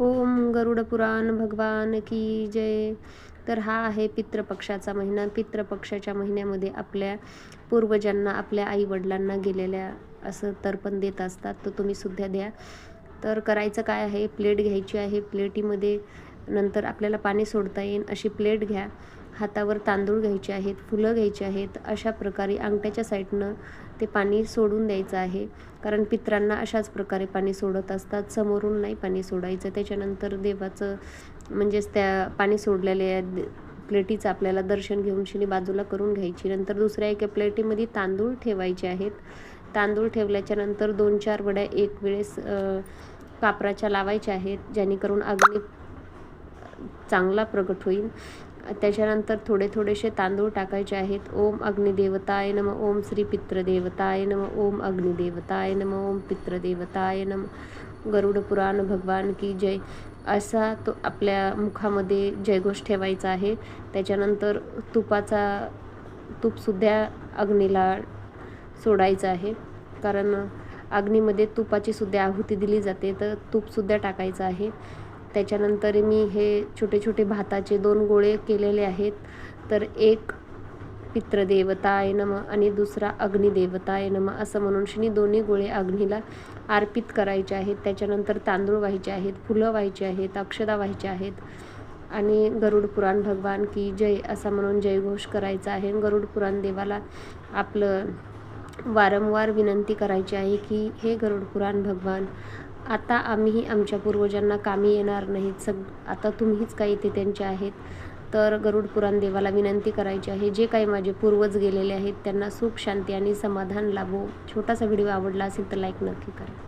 ओम गरुड पुराण भगवान की जय. तर हा आहे पितृपक्षाचा महिना. पितृपक्षाच्या महिन्यामध्ये आपल्या पूर्वजांना आपल्या आईवडिलांना गेलेल्या असं तर्पण देत असतात. तर तुम्ही सुद्धा द्या. तर करायचं काय आहे? प्लेट घ्यायची आहे. प्लेटीमध्ये नंतर आपल्याला पाणी सोडता येईल. अशी प्लेट घ्या. हातावर तांदूळ घ्यायचे आहेत फुलं घ्यायची आहेत अशा प्रकारे अंगठ्याच्या साईडनं ते पाणी सोडून द्यायचं आहे. कारण पित्रांना अशाच प्रकारे पाणी सोडत असतात समोरून नाही पाणी सोडायचं. त्याच्यानंतर देवाचं म्हणजेच त्या पाणी सोडलेल्या प्लेटीचं आपल्याला दर्शन घेऊन शिनी बाजूला करून घ्यायची. नंतर दुसऱ्या एका प्लेटीमध्ये तांदूळ ठेवायचे आहेत. तांदूळ ठेवल्याच्या नंतर दोन चार वड्या एक वेळेस कापराच्या लावायच्या आहेत जेणेकरून अग्नी चांगला प्रगट होईल. त्याच्यानंतर थोडे थोडेसे तांदूळ टाकायचे आहेत. ओम अग्निदेवताय नम. ओम श्री पित्रदेवताय नम. ओम अग्निदेवताय नम. ओम पित्रदेवताय नम. गरुड पुराण भगवान की जय. असा तो आपल्या मुखामध्ये जयघोष ठेवायचा आहे. त्याच्यानंतर तुपाचा तूपसुद्धा अग्नीला सोडायचं आहे. कारण अग्नीमध्ये तुपाची सुद्धा आहुती दिली जाते. तर तूपसुद्धा टाकायचं आहे. त्याच्यानंतर मी हे छोटे छोटे भाताचे दोन गोळे केलेले आहेत. तर एक पित्रदेवताय नम आणि दुसरा अग्निदेवताय नम असं म्हणून शनी दोन्ही गोळे अग्नीला अर्पित करायचे आहेत. त्याच्यानंतर तांदूळ व्हायचे आहेत फुलं व्हायचे आहेत अक्षदा व्हायचे आहेत आणि गरुड पुराण भगवान की जय असा म्हणून जयघोष करायचा आहे. गरुड पुराण देवाला आपलं वारंवार विनंती करायची आहे की हे गरुड पुराण भगवान आता आम्हीही आमच्या पूर्वजांना कामी येणार नाहीत. सग आता तुम्हीच काही ते त्यांचे आहेत. तर गरुड पुराण देवाला विनंती करायची आहे. जे काही माझे पूर्वज गेलेले आहेत त्यांना सुख शांती आणि समाधान लाभो. छोटासा व्हिडिओ आवडला असेल तर लाईक नक्की करा.